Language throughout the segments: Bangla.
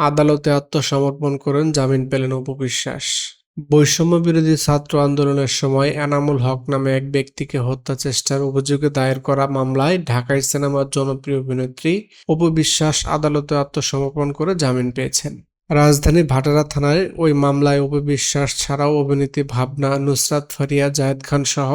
আদালতে আত্মসমর্পণ করেন জামিন পেলেন উপবিশ্বাস বৈষম্য বিরোধী ছাত্র আন্দোলনের সময় এনামুল হক নামে এক ব্যক্তিকে হত্যা চেষ্টার অভিযোগে দায়ের করা মামলায় ঢাকায় সিনেমার জনপ্রিয় অভিনেত্রী উপবিশ্বাস আদালতে আত্মসমর্পণ করে জামিন পেয়েছেন। রাজধানী ভাটারা থানায় ওই মামলায় উপবিশ্বাস ছাড়াও অভিনেত্রী ভাবনা, নুসরাত ফারিয়া, জায়েদ খান সহ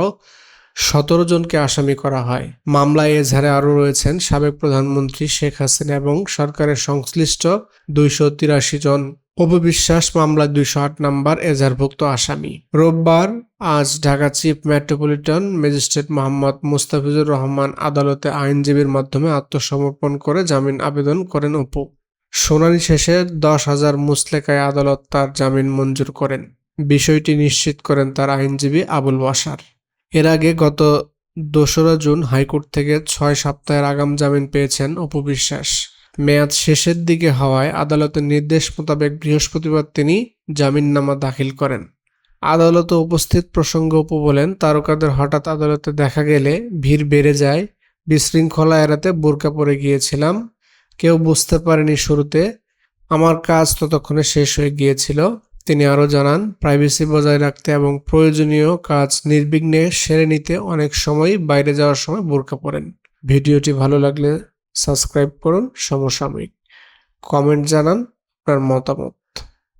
সতেরো জনকে আসামি করা হয়। মামলায় এজাহারে আরও রয়েছেন সাবেক প্রধানমন্ত্রী শেখ হাসিনা এবং সরকারের সংশ্লিষ্ট দুইশো তিরাশি জন। অপবিশ্বাস মামলায় দুইশো আট নম্বর এজাহারভুক্ত আসামি। রোববার আজ Dhaka chief metropolitan magistrate Mohammad Mustafizur Rahman আদালতে আইনজীবীর মাধ্যমে আত্মসমর্পণ করে জামিন আবেদন করেন অপু। শুনানি শেষে দশ হাজার মুসলেকায় আদালত তার জামিন মঞ্জুর করেন। বিষয়টি নিশ্চিত করেন তার আইনজীবী আবুল ওয়াসার এর আগে গত দোসরা জুন হাইকোর্ট থেকে ছয় সপ্তাহের আগাম জামিন পেয়েছেন অপু বিশ্বাস। মেয়াদ শেষের দিকে হওয়ায় আদালতের নির্দেশ মোতাবেক বৃহস্পতিবার তিনি জামিননামা দাখিল করেন। আদালতে উপস্থিত প্রসঙ্গ অপু বলেন, তারকাদের হঠাৎ আদালতে দেখা গেলে ভিড় বেড়ে যায়, বিশৃঙ্খলা এড়াতে বোরকা পরে গিয়েছিলাম, কেউ বুঝতে পারেনি শুরুতে, আমার কাজ ততক্ষণে শেষ হয়ে গিয়েছিল তিনি আরও জানান প্রাইভেসি বজায় রাখতে এবং প্রয়োজনীয় কাজ নির্বিঘ্নে সেরে নিতে অনেক সময় বাইরে যাওয়ার সময় বোরকা পরেন। ভিডিওটি ভালো লাগলে সাবস্ক্রাইব করুন সমসাময়িক। কমেন্ট জানান আপনার মতামত।